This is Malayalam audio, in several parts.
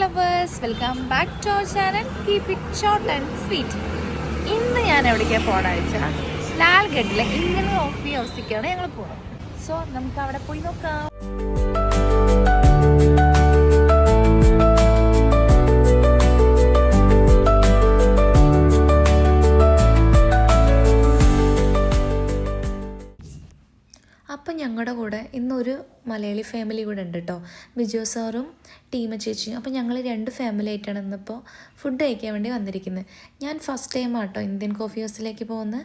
Lovers welcome back to our channel keep it short and sweet ഇന്ന് ഞാൻ എവിടേക്കാണ് പോകണം വെച്ചാൽ ലാൽഗഡിലെ ഇങ്ങനെ ഓഫി ഹൗസിലേക്കാണ് ഞങ്ങൾ പോകുന്നത് സോ നമുക്ക് അവിടെ പോയി നോക്കാം. ഞങ്ങളുടെ കൂടെ ഇന്നൊരു മലയാളി ഫാമിലി കൂടെ ഉണ്ട് കേട്ടോ ബിജു സാറും ടീമ ചേച്ചിയും. അപ്പോൾ ഞങ്ങൾ രണ്ട് ഫാമിലി ആയിട്ടാണ് ഇന്നിപ്പോൾ ഫുഡ് കഴിക്കാൻ വേണ്ടി വന്നിരിക്കുന്നത് ഞാൻ first time auto Indian coffee ഹൗസിലേക്ക് പോകുന്നത്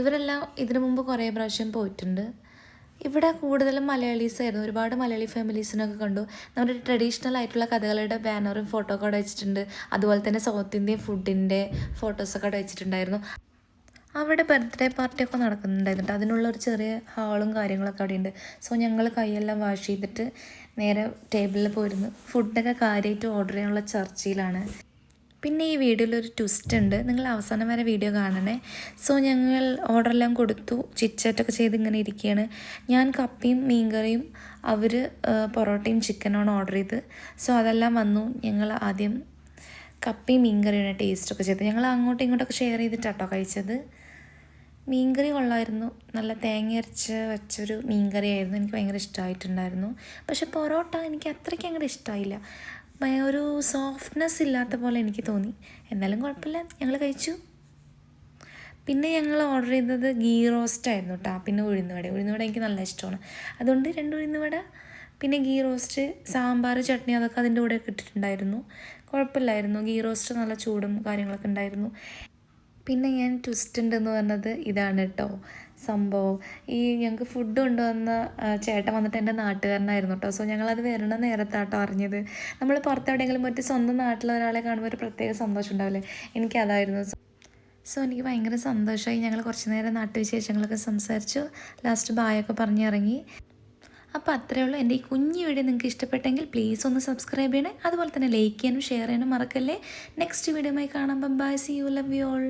ഇവരെല്ലാം ഇതിനു മുമ്പ് കുറേ പ്രാവശ്യം പോയിട്ടുണ്ട്. ഇവിടെ കൂടുതലും മലയാളീസ് ആയിരുന്നു. ഒരുപാട് മലയാളി ഫാമിലീസിനൊക്കെ കണ്ടു. നമ്മുടെ ട്രഡീഷണൽ ആയിട്ടുള്ള കഥകളുടെ ബാനറും ഫോട്ടോ ഒക്കെ അവിടെ വെച്ചിട്ടുണ്ട്. അതുപോലെ തന്നെ സൗത്ത് ഇന്ത്യൻ ഫുഡിന്റെ ഫോട്ടോസൊക്കെ അവിടെ വെച്ചിട്ടുണ്ടായിരുന്നു. അവിടെ ബർത്ത്ഡേ പാർട്ടിയൊക്കെ നടക്കുന്നുണ്ടായിരുന്നു അതിനുള്ള ഒരു ചെറിയ ഹാളും കാര്യങ്ങളൊക്കെ അവിടെ ഉണ്ട് സോ ഞങ്ങൾ കൈയെല്ലാം വാഷ് ചെയ്തിട്ട് നേരെ ടേബിളിൽ പോയിരുന്നു. ഫുഡൊക്കെ കാര്യമായിട്ട് ഓർഡർ ചെയ്യാനുള്ള ചർച്ചയിലാണ്. പിന്നെ ഈ വീഡിയോയിൽ ഒരു ട്വിസ്റ്റ് ഉണ്ട്. നിങ്ങൾ അവസാനം വരെ വീഡിയോ കാണണേ. സോ ഞങ്ങൾ ഓർഡറെല്ലാം കൊടുത്തു. ചിറ്റാറ്റൊക്കെ ചെയ്ത് ഇങ്ങനെ ഇരിക്കുകയാണ്. ഞാൻ കപ്പിയും മീൻകറിയും അവർ പൊറോട്ടയും ചിക്കനാണ് ഓർഡർ ചെയ്ത് സോ അതെല്ലാം വന്നു. ഞങ്ങൾ ആദ്യം കപ്പിയും ടേസ്റ്റ് ടേസ്റ്റൊക്കെ ചെയ്തത്. ഞങ്ങൾ അങ്ങോട്ടും ഇങ്ങോട്ടൊക്കെ ഷെയർ ചെയ്തിട്ടാട്ടോ കഴിച്ചത്. മീൻകറി കൊള്ളായിരുന്നു. നല്ല തേങ്ങ അരച്ച് വെച്ചൊരു മീൻകറിയായിരുന്നു. എനിക്ക് ഭയങ്കര ഇഷ്ടമായിട്ടുണ്ടായിരുന്നു പക്ഷെ പൊറോട്ട എനിക്ക് അത്രയ്ക്ക് അങ്ങോട്ട് ഇഷ്ടമായില്ല ഒരു സോഫ്റ്റ്നെസ് ഇല്ലാത്ത പോലെ എനിക്ക് തോന്നി. എന്നാലും കുഴപ്പമില്ല. ഞങ്ങൾ കഴിച്ചു. പിന്നെ ഞങ്ങൾ ഓർഡർ ചെയ്തത് ഗീ റോസ്റ്റ് ആയിരുന്നു കേട്ടോ പിന്നെ ഉഴുന്നുവട. ഉഴുന്നുവട എനിക്ക് നല്ല ഇഷ്ടമാണ്. അതുകൊണ്ട് രണ്ട് ഉഴുന്നുവട പിന്നെ ഗീ റോസ്റ്റ് സാമ്പാർ ചട്നി അതൊക്കെ അതിന്റെ കൂടെ ഇട്ടിട്ടുണ്ടായിരുന്നു. കുഴപ്പമില്ലായിരുന്നു. ഗീ റോസ്റ്റ് നല്ല ചൂടും കാര്യങ്ങളൊക്കെ ഉണ്ടായിരുന്നു. പിന്നെ ഞാൻ ട്വിസ്റ്റ് ഉണ്ടെന്ന് പറഞ്ഞത് ഇതാണ് കേട്ടോ സംഭവം. ഈ ഞങ്ങൾക്ക് ഫുഡ് കൊണ്ടുവന്ന ചേട്ടൻ വന്നിട്ട് എന്റെ നാട്ടുകാരനായിരുന്നു കേട്ടോ സോ ഞങ്ങളത് വരണ നേരത്താട്ടോ അറിഞ്ഞത്. നമ്മൾ പുറത്തെവിടെയെങ്കിലും മറ്റ് സ്വന്തം നാട്ടിലെ ഒരാളെ കാണുമ്പോൾ ഒരു പ്രത്യേക സന്തോഷം ഉണ്ടാവില്ലേ? എനിക്കതായിരുന്നു സോ എനിക്ക് ഭയങ്കര സന്തോഷമായി ഞങ്ങൾ കുറച്ച് നേരം നാട്ടുവിശേഷങ്ങളൊക്കെ സംസാരിച്ചു. ലാസ്റ്റ് ബായൊക്കെ പറഞ്ഞിറങ്ങി അപ്പോൾ അത്രയേ ഉള്ളൂ. എന്റെ ഈ കുഞ്ഞു വീഡിയോ നിങ്ങൾക്ക് ഇഷ്ടപ്പെട്ടെങ്കിൽ പ്ലീസ് ഒന്ന് സബ്സ്ക്രൈബ് ചെയ്യണേ. അതുപോലെ തന്നെ ലൈക്ക് ചെയ്യാനും ഷെയർ ചെയ്യാനും മറക്കല്ലേ. നെക്സ്റ്റ് വീഡിയോ ആയി കാണാം. Bye see you love you all